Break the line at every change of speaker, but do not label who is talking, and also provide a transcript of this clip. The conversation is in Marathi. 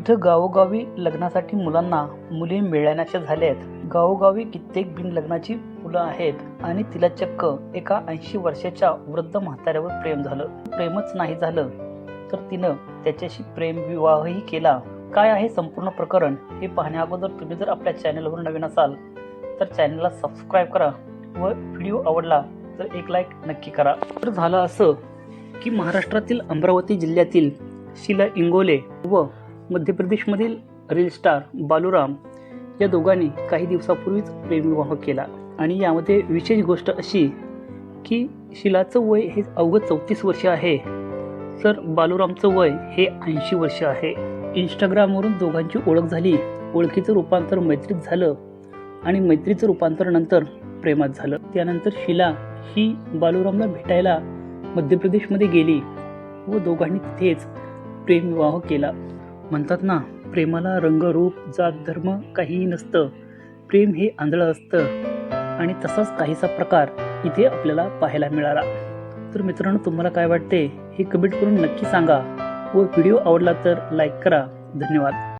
इथं गावोगावी लग्नासाठी मुलांना मुली मिळण्याच्या झाल्या आहेत. गावोगावी कित्येक बिनलग्नाची मुलं आहेत आणि तिला चक्क एका ऐंशी वर्षाच्या वृद्ध म्हाताऱ्यावर प्रेम झालं. प्रेमच नाही झालं तर तिनं त्याच्याशी प्रेम विवाहही केला. काय आहे संपूर्ण प्रकरण हे पाहण्या अगोदर तुम्ही जर आपल्या चॅनलवर नवीन असाल तर चॅनलला सबस्क्राईब करा व व्हिडिओ आवडला तर एक लाईक नक्की करा. तर झालं असं की महाराष्ट्रातील अमरावती जिल्ह्यातील शिला इंगोले व मध्य प्रदेशमधील रील स्टार बालूराम या दोघांनी काही दिवसापूर्वीच प्रेमविवाह केला. आणि यामध्ये विशेष गोष्ट अशी की शिलाचं वय हे अवघं चौतीस वर्ष आहे. तर बालूरामचं वय हे ऐंशी वर्ष आहे. इंस्टाग्रामवरून दोघांची ओळख झाली. ओळखीचं रूपांतर मैत्रीत झालं. आणि मैत्रीचं रूपांतर नंतर प्रेमात झालं. त्यानंतर शिला ही बालूरामला भेटायला मध्य प्रदेशमध्ये गेली व दोघांनी तिथेच प्रेमविवाह केला. म्हणतात ना प्रेमाला रंग रूप जात धर्म काहीही नसतं. प्रेम हे आंधळं असतं. आणि तसाच काहीसा प्रकार इथे आपल्याला पाहायला मिळाला. तर मित्रांनो तुम्हाला काय वाटते हे कमेंट करून नक्की सांगा व व्हिडिओ आवडला तर लाईक करा. धन्यवाद.